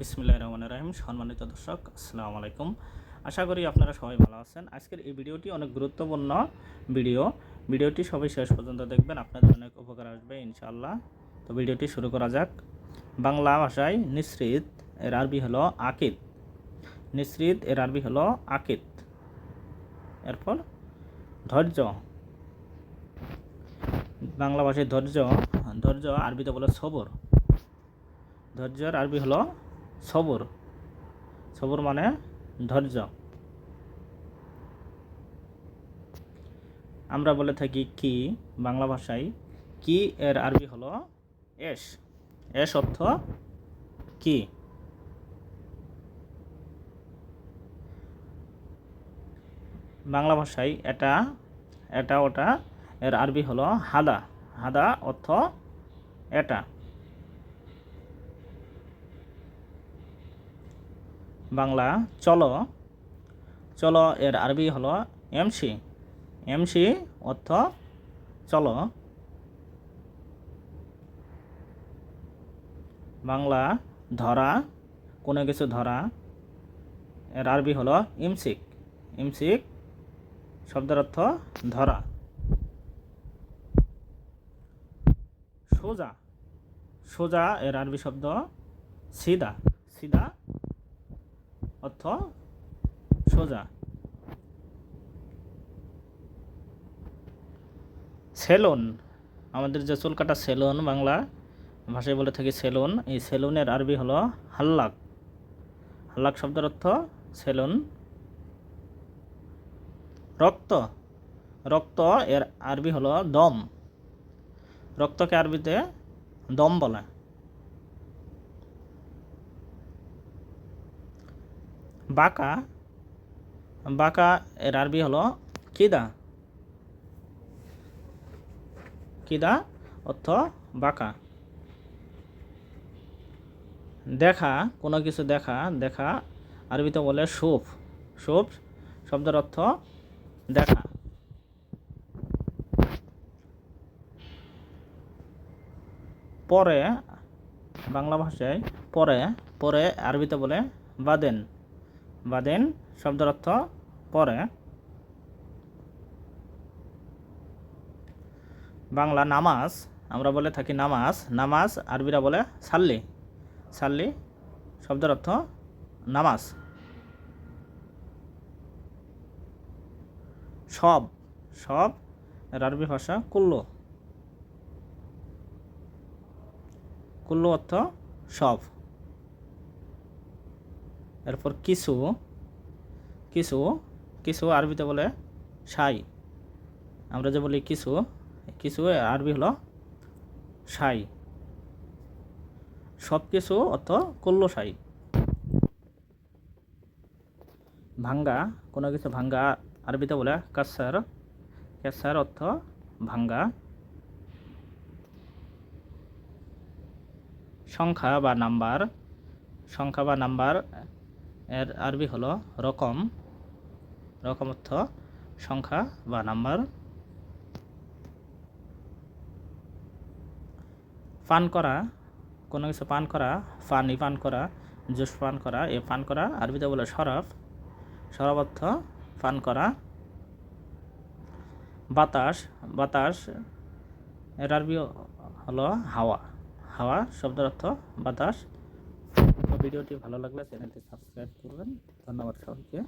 বিসমিল্লাহ রহমান রাহিম, সম্মানিত দর্শক, আসসালামু আলাইকুম। আশা করি আপনারা সবাই ভালো আছেন। আজকের এই ভিডিওটি অনেক গুরুত্বপূর্ণ ভিডিও। ভিডিওটি সবাই শেষ পর্যন্ত দেখবেন, আপনাদের অনেক উপকার আসবে, ইনশাআল্লাহ। তো ভিডিওটি শুরু করা যাক। বাংলা ভাষায় নিঃসৃত, এর আরবি হলো আকিদ। নিঃসৃত, এর আরবি হলো আকিদ। এরপর ধৈর্য। বাংলা ভাষায় ধৈর্য ধৈর্য আরবিতে বলে সবর। ধৈর্যের আরবি হলো সবর। সবর মানে ধৈর্য। আমরা বলে থাকি কি, বাংলা ভাষায় কি এর আরবি হলো এস। এস অর্থ কি? বাংলা ভাষায় এটা এটা ওটা এর আরবি হলো হাদা। হাদা অর্থ এটা। বাংলা চলো চলো এর আরবি হলো এমসি। এমসি অর্থ চলো। বাংলা ধরা, কোনো কিছু ধরা। এর আরবি হলো ইমসিক। ইমসিক শব্দের অর্থ ধরা। সোজা। সোজা এর আরবি শব্দ সিদা। সিদা অর্থ সোজা। সেলুন, আমাদের যে চুল কাটা সেলুন বাংলা ভাষায় বলে থাকি সেলুন, এই সেলুনের আরবি হলো হাল্লাক। হাল্লাক শব্দের অর্থ সেলুন। রক্ত রক্ত এর আরবি হলো দম। রক্তকে আরবিতে দম বলে। বাঁকা বাঁকা এর আরবি হলো কিদা। কিদা অর্থ বাঁকা। দেখা, কোনো কিছু দেখা দেখা, আরবিতে বলে সুফ সুফ শব্দের অর্থ দেখা। পরে, বাংলা ভাষায় পরে পরে আরবিতে বলে বাদেন। বাদেন শব্দের অর্থ পরে। বাংলা নামাজ, আমরা বলে থাকি নামাজ নামাজ আরবিরা বলে সাল্লি। সাল্লি শব্দের অর্থ নামাজ। সব সব আরবি ভাষা কুল্লো। কুল্লো অর্থ সব। এরপর কিছু কিছু কিছু আরবিতে বলে সাই। আমরা যে বলি কিছু কিছু আরবি হলো সাই। সব কিছু অর্থ কল্লো সাই। ভাঙ্গা, কোনো কিছু ভাঙ্গা, আরবিতে বলে কাসার। কাসার অর্থ ভাঙ্গা। সংখ্যা বা নাম্বার। সংখ্যা বা নাম্বার এর আরবি হলো রকম রকম অর্থ সংখ্যা বা নাম্বার। পান করা, কোনো কিছু পান করা পানি পান করা, জুস পান করা, এ পান করা, আরবিতে বলে সরফ। সরফ অর্থ পান করা। বাতাস বাতাস, এর আরবি হলো হাওয়া। হাওয়া শব্দের অর্থ বাতাস। ভিডিওটি ভালো লাগলে চ্যানেলটি সাবস্ক্রাইব করবেন। ধন্যবাদ সবাইকে।